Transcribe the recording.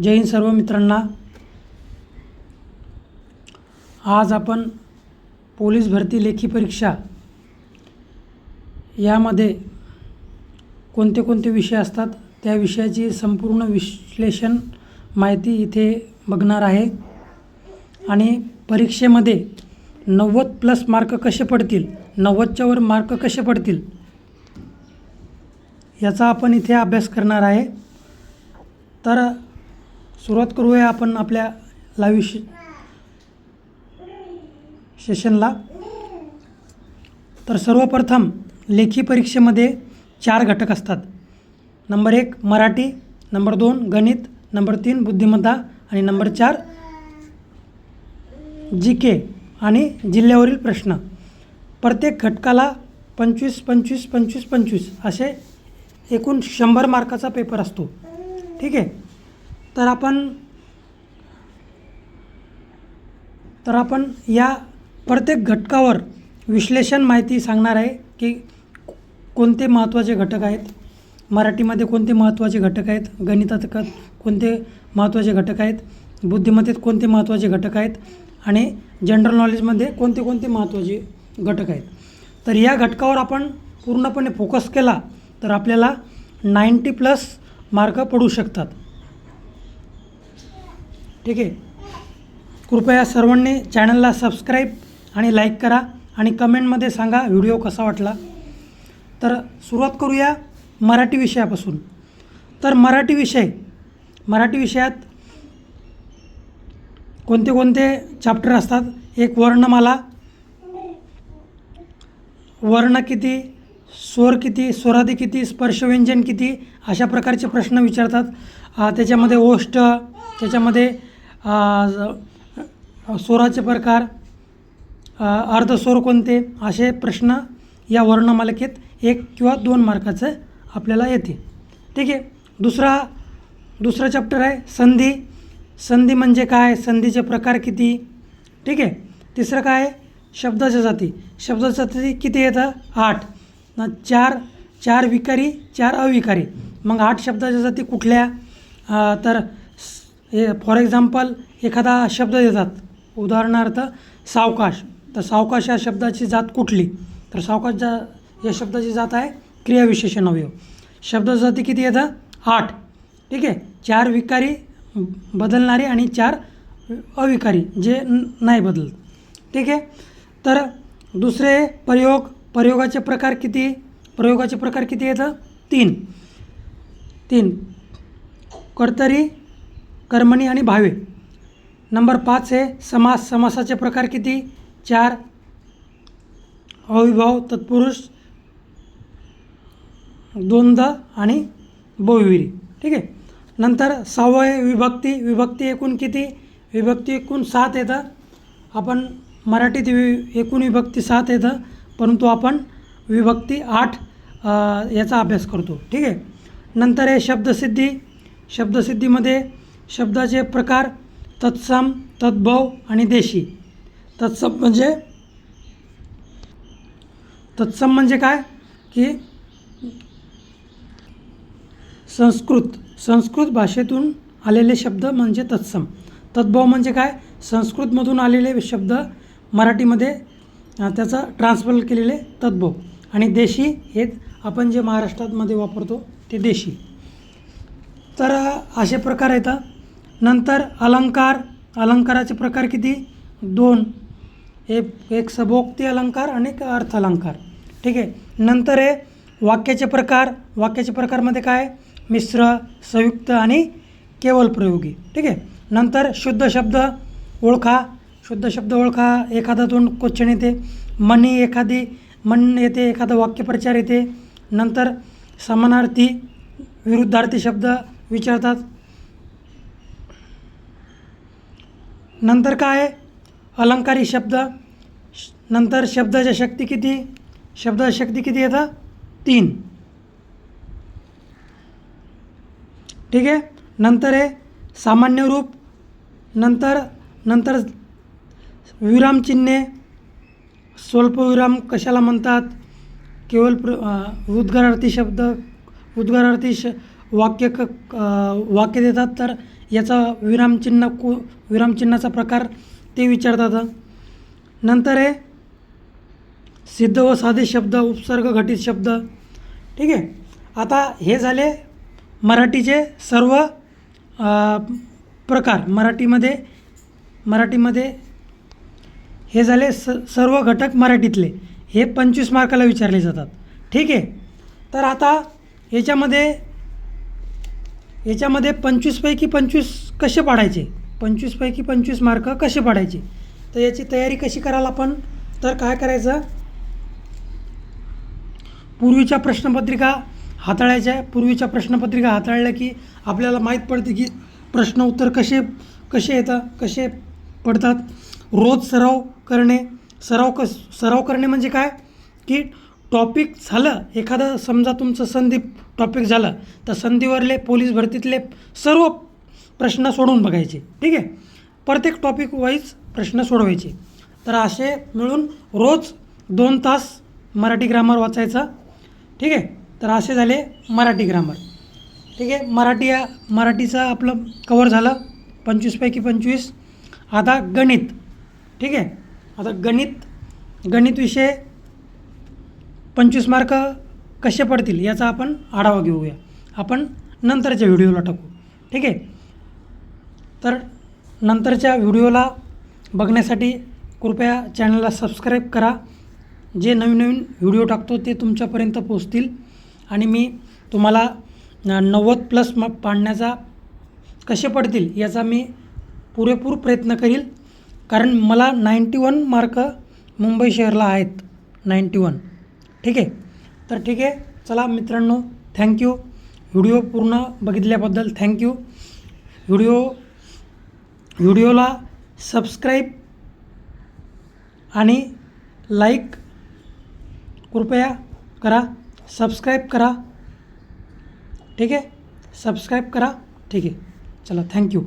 जय हिंद सर्व मित्रांना. आज आपण पोलीस भरती लेखी परीक्षा यामध्ये कोणते कोणते विषय असतात त्या विषयाची संपूर्ण विश्लेषण माहिती इथे बघणार आहे. आणि परीक्षेमध्ये नव्वद प्लस मार्क कसे पडतील नव्वदच्या वर मार्क कसे पडतील याचा आपण इथे अभ्यास करणार आहे. तर सुरुवात करूया आपण आपल्या लाईव्ह शे सेशनला तर सर्वप्रथम लेखी परीक्षेमध्ये चार घटक असतात. नंबर एक मराठी. नंबर दोन गणित. नंबर तीन बुद्धिमत्ता. आणि नंबर चार जी के आणि जिल्ह्यावरील प्रश्न. प्रत्येक घटकाला पंचवीस पंचवीस पंचवीस पंचवीस असे एकूण शंभर मार्काचा पेपर असतो. ठीक आहे? तर आपण तर आपण या प्रत्येक घटकावर विश्लेषण माहिती सांगणार आहे की कोणते महत्त्वाचे घटक आहेत. मराठीमध्ये कोणते महत्त्वाचे घटक आहेत. गणितात क कोणते महत्त्वाचे घटक आहेत. बुद्धिमत्तेत कोणते महत्त्वाचे घटक आहेत. आणि जनरल नॉलेजमध्ये कोणते कोणते महत्त्वाचे घटक आहेत. तर या घटकावर आपण पूर्णपणे फोकस केला तर आपल्याला नाईंटी प्लस मार्क पडू शकतात. ठीक आहे. कृपया सर्वांनी चॅनलला सबस्क्राईब आणि लाईक करा आणि कमेंटमध्ये सांगा व्हिडिओ कसा वाटला. तर सुरुवात करूया मराठी विषयापासून. तर मराठी विषय मराठी विषयात कोणते कोणते चॅप्टर असतात? एक वर्णमाला वर्ण किती स्वर किती स्वरादी किती स्पर्शव्यंजन किती अशा प्रकारचे प्रश्न विचारतात. त्याच्यामध्ये ओष्ट त्याच्यामध्ये स्वराचे प्रकार अर्धस्वर कोणते? असे प्रश्न या वर्णमालिकेत एक किंवा दोन मार्काचं आपल्याला येते. ठीक आहे? दुसरा दुसरा चॅप्टर आहे संधी. संधी म्हणजे काय? संधीचे प्रकार किती? ठीक आहे? तिसरं काय? आहे? शब्दाच्या जाती. शब्दाच्या जाती किती येतं? आठ. चार चार विकारी चार अविकारी. मग आठ शब्दाच्या जाती कुठल्या? तर हे फॉर एक्झाम्पल एखादा शब्द देतात उदाहरणार्थ सावकाश. तर सावकाश या शब्दाची जात कुठली? तर सावकाश जा या शब्दाची जात आहे क्रियाविशेषण अवयव. शब्दाच्या जाती किती येतं आठ. ठीक आहे? चार विकारी बदलणारे आणि चार अविकारी जे नाही बदलत. ठीक आहे? तर दुसरे प्रयोग प्रयोगाचे प्रकार किती? प्रयोगाचे प्रकार किती येतं तीन. तीन. कर्तरी कर्मणी आणि भावे. नंबर पाच आहे समास समासाचे प्रकार किती? चार. अविभाव तत्पुरुष द्वंद्व आणि बहुविरी. ठीक आहे? नंतर सहावं आहे विभक्ती. विभक्ती एकूण किती? विभक्ती एकूण सात येतं. आपण मराठीत वि एकूण विभक्ती सात येतं. परंतु आपण विभक्ती आठ याचा अभ्यास करतो. ठीक आहे? नंतर आहे शब्दसिद्धी. शब्दसिद्धीमध्ये शब्दाचे प्रकार तत्सम तद्भव आणि देशी. तत्सम म्हणजे तत्सम म्हणजे काय? की संस्कृत. संस्कृत भाषेतून आलेले शब्द म्हणजे तत्सम. तद्भव म्हणजे काय? संस्कृतमधून आलेले शब्द मराठीमध्ये त्याचा ट्रान्सफर केलेले तद्भव. आणि देशी हे आपण जे महाराष्ट्रामध्ये वापरतो ते देशी. तर असे प्रकार येतात नंतर अलंकार. अलंकाराचे प्रकार किती? दोन. एक एक सभोक्ती अलंकार आणि एक अर्थ अलंकार. ठीक आहे? नंतर आहे वाक्याचे प्रकार. वाक्याचे प्रकारमध्ये काय? मिश्र संयुक्त आणि केवल प्रयोगी. ठीक आहे? नंतर शुद्ध शब्द ओळखा. शुद्ध शब्द ओळखा. एखादा दोन क्वेश्चन येते. मनी एखादी मन येते. एखादा वाक्यप्रचार येते. नंतर समानार्थी विरुद्धार्थी शब्द विचारतात. नंतर काय? आहे? अलंकारी शब्द. श- नंतर शब्दाच्या शक्ती किती? शब्दाच्या शक्ती किती येतं? तीन. ठीक आहे? नंतर आहे सामान्य रूप. नंतर नंतर विरामचिन्हे स्वल्पविराम कशाला म्हणतात? केवळ प्र उद्गारार्थी शब्द उद्गारार्थी श वाक्य क वाक्य देतात तर याचा विरामचिन्ह को विरामचिन्हाचा प्रकार ते विचारतात. नंतर आहे सिद्ध व साधे शब्द उपसर्ग घटित शब्द. ठीक आहे? आता हे झाले मराठीचे सर्व प्रकार. मराठीमध्ये मराठीमध्ये हे झाले स सर्व घटक मराठीतले. हे पंचवीस मार्काला विचारले जातात. ठीक आहे? तर आता याच्यामध्ये याच्यामध्ये पंचवीसपैकी पंचवीस कसे पाडायचे? पंचवीसपैकी पंचवीस मार्क कसे पाडायचे? तर याची तयारी कशी कराल आपण? तर काय करायचं? पूर्वीच्या प्रश्नपत्रिका हाताळायच्या. पूर्वीच्या प्रश्नपत्रिका हाताळल्या की आपल्याला माहीत पडते की प्रश्न उत्तर कसे कसे येतं कसे पडतात. रोज सराव करणे. सराव कस सराव करणे म्हणजे काय? की टॉपिक झालं. एखादं समजा तुमचं संधी टॉपिक झालं तर संधीवरले पोलीस भरतीतले सर्व प्रश्न सोडून बघायचे. ठीक आहे? प्रत्येक टॉपिक वाईज प्रश्न सोडवायचे. तर असे मिळून रोज दोन तास मराठी ग्रामर वाचायचा. ठीक आहे? तर असे झाले मराठी ग्रामर ठीक आहे? मराठी या मराठीचं आपलं कवर झालं. पंचवीसपैकी पंचवीस. आता गणित. ठीक आहे? आता गणित गणित विषय पंचवीस मार्क कसे पडतील याचा आपण आढावा घेऊया. आपण नंतरच्या व्हिडिओला टाकू. ठीक आहे? तर नंतरच्या व्हिडिओला बघण्यासाठी कृपया चॅनलला सबस्क्राईब करा. जे नवीन नवीन व्हिडिओ टाकतो ते तुमच्यापर्यंत पोचतील आणि मी तुम्हाला नव्वद प्लस म पाडण्याचा कसे पडतील याचा मी पुरेपूर प्रयत्न करील. कारण मला नाईंटी वन मार्क मुंबई शहरला आहेत. Ninety one. ठीक आहे? तर ठीक आहे. चला मित्रांनो थँक्यू व्हिडिओ पूर्ण बघितल्याबद्दल थँक्यू व्हिडिओ व्हिडिओला सबस्क्राईब आणि लाईक कृपया करा. सबस्क्राईब करा. ठीक आहे? सबस्क्राईब करा. ठीक आहे. चला थँक्यू